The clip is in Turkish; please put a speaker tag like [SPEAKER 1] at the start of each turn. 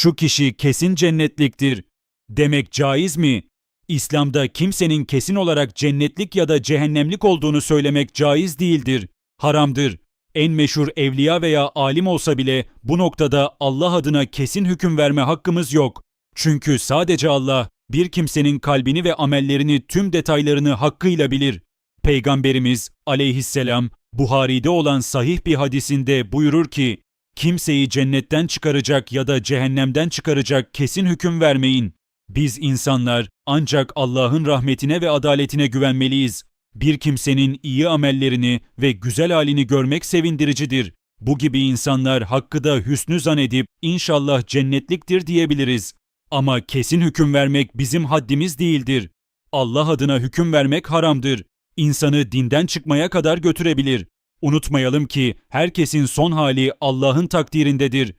[SPEAKER 1] şu kişi kesin cennetliktir demek caiz mi? İslam'da kimsenin kesin olarak cennetlik ya da cehennemlik olduğunu söylemek caiz değildir, haramdır. En meşhur evliya veya alim olsa bile bu noktada Allah adına kesin hüküm verme hakkımız yok. Çünkü sadece Allah bir kimsenin kalbini ve amellerini tüm detaylarını hakkıyla bilir. Peygamberimiz aleyhisselam Buhari'de olan sahih bir hadisinde buyurur ki, kimseyi cennetten çıkaracak ya da cehennemden çıkaracak kesin hüküm vermeyin. Biz insanlar ancak Allah'ın rahmetine ve adaletine güvenmeliyiz. Bir kimsenin iyi amellerini ve güzel halini görmek sevindiricidir. Bu gibi insanlar hakkı da hüsnü zan edip inşallah cennetliktir diyebiliriz. Ama kesin hüküm vermek bizim haddimiz değildir. Allah adına hüküm vermek haramdır. İnsanı dinden çıkmaya kadar götürebilir. Unutmayalım ki herkesin son hali Allah'ın takdirindedir.